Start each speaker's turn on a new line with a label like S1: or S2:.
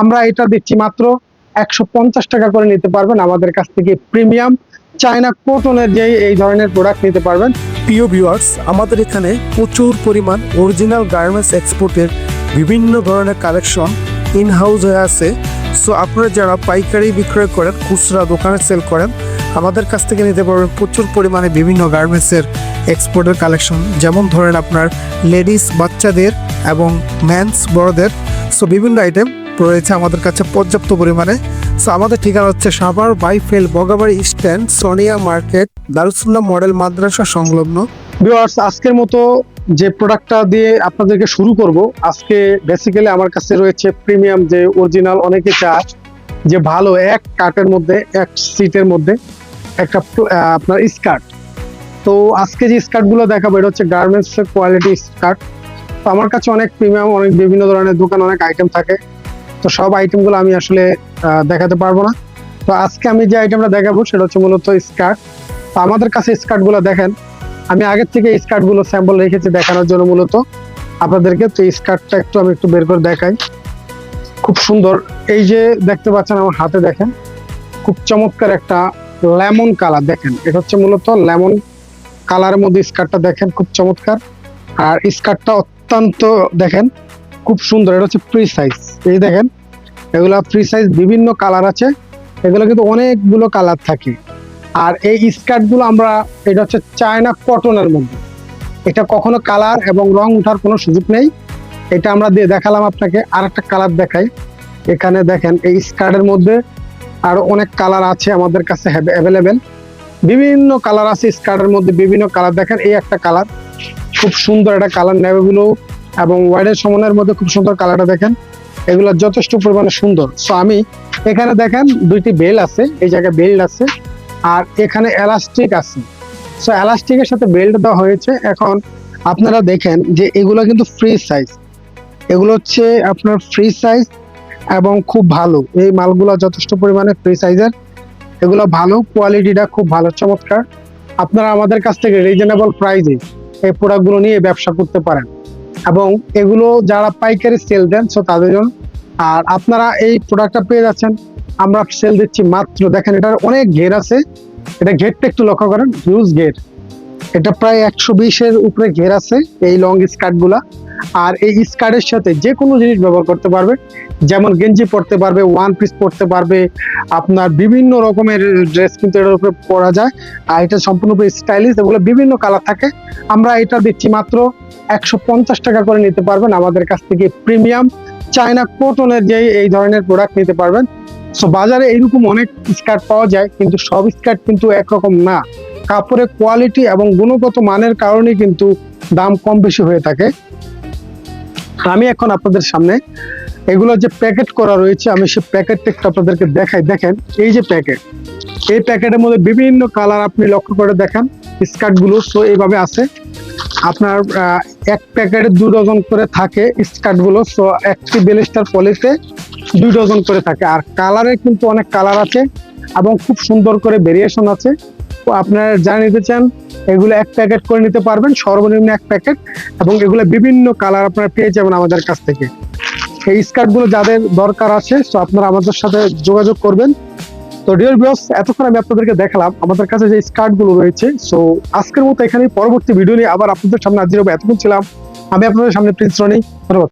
S1: আমরা এটা দিচ্ছি মাত্র একশো পঞ্চাশ টাকা করে নিতে পারবেন আমাদের কাছ থেকে প্রিমিয়াম চায়না কটনের যে এই ধরনের প্রোডাক্ট নিতে পারবেন।
S2: প্রিয় ভিউয়ার্স আমাদের এখানে প্রচুর পরিমাণ অরিজিনাল গার্মেন্টস এক্সপোর্টের বিভিন্ন ধরনের কালেকশন ইন হাউস হয়ে আছে। সো আপনারা যারা পাইকারি বিক্রয় করেন, খুচরা দোকানে সেল করেন, আমাদের কাছ থেকে নিতে পারবেন প্রচুর পরিমাণে বিভিন্ন গার্মেন্টসের এক্সপোর্টের কালেকশন যেমন ধরেন আপনার লেডিস বাচ্চাদের এবং ম্যানস বড়দের। সো বিভিন্ন আইটেম রয়েছে আমাদের কাছে পর্যাপ্ত পরিমাণে। সো আমাদের ঠিকানা হচ্ছে Savar বাইফেল Bagabari stand Sonia market, Darussullah model মাদ্রাসা সংলগ্ন।
S1: ভিউয়ার্স আজকের মতো যে প্রোডাক্টটা দিয়ে আপনাদেরকে শুরু করব, আজকে বেসিক্যালি আমার কাছে রয়েছে প্রিমিয়াম যে অরিজিনাল অনেকে চায়, যে ভালো এক কাটের মধ্যে, এক সিটের মধ্যে একটা আপনার স্কার্ট। তো আজকে যে স্কার্টগুলো দেখাবো, এটা হচ্ছে গার্মেন্টস এর কোয়ালিটি স্কার্ট। আমার কাছে অনেক প্রিমিয়াম অনেক বিভিন্ন ধরনের দোকান, অনেক আইটেম থাকে। তো সব আইটেমগুলো আমি আসলে দেখাতে পারব না। তো আজকে আমি যে আইটেমটা দেখাবো, সেটা হচ্ছে মূলত স্কার্ট তো আমাদের কাছে স্কার্টগুলো দেখেন, আমি আগের থেকে স্কার্টগুলো স্যাম্পল রেখেছি দেখানোর জন্য মূলত। আপনাদেরকে তো স্কার্টটা একটু আমি একটু বের করে দেখাই। খুব সুন্দর। এই যে দেখতে পাচ্ছেন আমার হাতে দেখেন, খুব চমৎকার একটা লেমন কালার দেখেন। এটা হচ্ছে মূলত লেমন কালারের মধ্যে স্কার্টটা দেখেন, খুব চমৎকার। আর স্কার্টটা অত্যন্ত, দেখেন, খুব সুন্দর। এটা হচ্ছে ফ্রি সাইজ এই দেখেন, এগুলা ফ্রি সাইজ বিভিন্ন কালার আছে। এগুলো কিন্তু অনেকগুলো কালার থাকে। আর এই স্কার্টগুলো আমরা, এটা হচ্ছে চায়না কটনের মধ্যে। এটা কখনো কালার এবং রং ওঠার কোনো সুযোগ নেই। এটা আমরা দিয়ে দেখালাম আপনাকে আর একটা কালার দেখাই। এখানে দেখেন, এই স্কার্টের মধ্যে আরও অনেক কালার আছে আমাদের কাছে অ্যাভেলেবেল বিভিন্ন কালার আছে স্কার্টের মধ্যে, বিভিন্ন কালার দেখেন, এই একটা কালার খুব সুন্দর একটা কালার নেভেগুলো এবং ওয়াইডের সমানের মধ্যে খুব সুন্দর কালারটা দেখেন। এগুলো যথেষ্ট পরিমাণে সুন্দর। সো আমি এখানে দেখেন দুইটি বেল আছে, এই জায়গায় বেল্ট আছে আর এখানে এলাস্টিক আছে। সো এলাস্টিকের সাথে বেল্ট দেওয়া হয়েছে। এখন আপনারা দেখেন যে এগুলো কিন্তু ফ্রি সাইজ এগুলো হচ্ছে আপনার ফ্রি সাইজ এবং খুব ভালো। এই মালগুলো যথেষ্ট পরিমাণে ফ্রি সাইজের এগুলো ভালো কোয়ালিটিটা খুব ভালো, চমৎকার। আপনারা আমাদের কাছ থেকে রিজনেবল প্রাইসে এই প্রোডাক্টগুলো নিয়ে ব্যবসা করতে পারেন। এবং এগুলো যারা পাইকারি সেল দেন সো তাদের জন্য। আর আপনারা এই প্রোডাক্টটা পেয়ে যাচ্ছেন। আমরা সেল দিচ্ছি মাত্র, দেখেন এটার অনেক ঘের আছে। এটা ঘেরটা একটু লক্ষ্য করেন হিউজ ঘের এটা প্রায় একশো বিশের উপরে ঘের আছে, এই লং স্কার্টগুলা। আর এই স্কার্টের সাথে যে কোনো জিনিস ব্যবহার করতে পারবে। যেমন গেঞ্জি পরতে পারবে ওয়ান পিস পরতে পারবে, আপনার বিভিন্ন রকমের ড্রেস কিন্তু এটার উপরে পরা যায়। আর এটা সম্পূর্ণরূপে স্টাইলিশ এগুলো বিভিন্ন কালার থাকে। আমরা এটা দিচ্ছি মাত্র একশো পঞ্চাশ টাকা করে নিতে পারবেন আমাদের কাছ থেকে প্রিমিয়াম চায়না কটনের যে এই ধরনের প্রোডাক্ট নিতে পারবেন। সো বাজারে এইরকম অনেক স্কার্ট পাওয়া যায়, কিন্তু সব স্কার্ট কিন্তু একরকম না। কাপড়ের কোয়ালিটি এবং গুণগত মানের কারণে কিন্তু দাম কম বেশি হয়ে থাকে। আমি এখন আপনাদের সামনে এগুলো যে প্যাকেট করা রয়েছে, আমি সেই প্যাকেটটা একটু আপনাদেরকে দেখাই। দেখেন, এই যে প্যাকেট, এই প্যাকেটের মধ্যে বিভিন্ন কালার আপনি লক্ষ্য করে দেখেন স্কার্টগুলো সো এইভাবে আছে। আপনার এক প্যাকেটে দু ডজন করে থাকে স্কার্টগুলো সো একটি বেলিস্টার পলিতে দুই ডজন করে থাকে। আর কালারে কিন্তু অনেক কালার আছে এবং খুব সুন্দর করে ভেরিয়েশন আছে। আপনারা যা নিতে চান, এগুলো এক প্যাকেট করে নিতে পারবেন, সর্বনিম্ন এক প্যাকেট, এবং এগুলো বিভিন্ন কালার আপনারা পেয়ে যাবেন আমাদের কাছ থেকে। এই স্কার্টগুলো যাদের দরকার আছে তো আপনারা আমাদের সাথে যোগাযোগ করবেন। তো ডিয়ার বিয়স এতক্ষণ আমি আপনাদেরকে দেখালাম, আমাদের কাছে যে স্কার্টগুলো রয়েছে সো আজকের মতো এখানে পরবর্তী ভিডিও নিয়ে আবার আপনাদের সামনে হাজির হব। এতক্ষণ ছিলাম, আমি আপনাদের সামনে প্রিন্স রনি ধন্যবাদ।